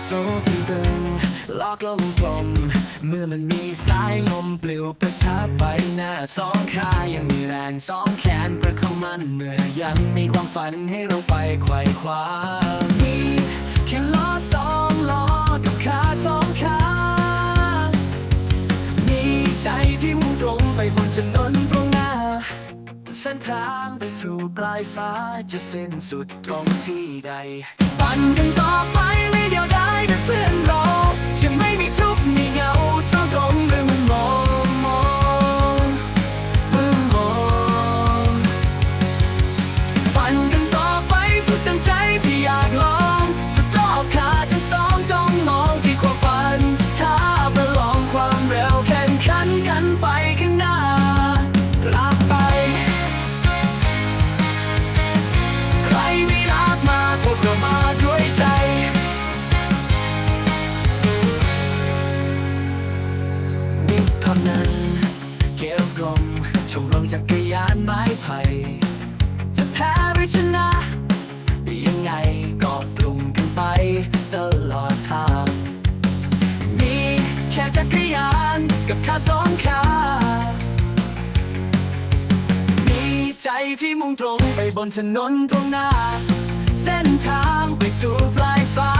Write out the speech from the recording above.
โซตึงตึงลอกลงกลมเมื่อมันมีสายลมปลิวประทับใบหน้าสองขายังมีแรงสองแขนประคองมันเมื่อยังมีความฝันให้เราไปไขว่คว้ามีแค่ล้อสองล้อกับขาสองขามีใจที่มุ่งตรงไปบนถนนตรงหน้าเส้นทางไปสู่ปลายฟ้าจะสิ้นสุดตรงที่ใดปั่นกันต่อไป ท่านั้น เกี่ยวกลมชมรมจักรยานไม้ไผ่จะแพ้หรือชนะ ยังไงก็กลุ่มกันไปตลอดทาง มีแค่จักรยานกับขาสองขามีใจที่มุ่งตรงไปบนถนนตรงหน้า เส้นทางไปสู่ปลายฟ้า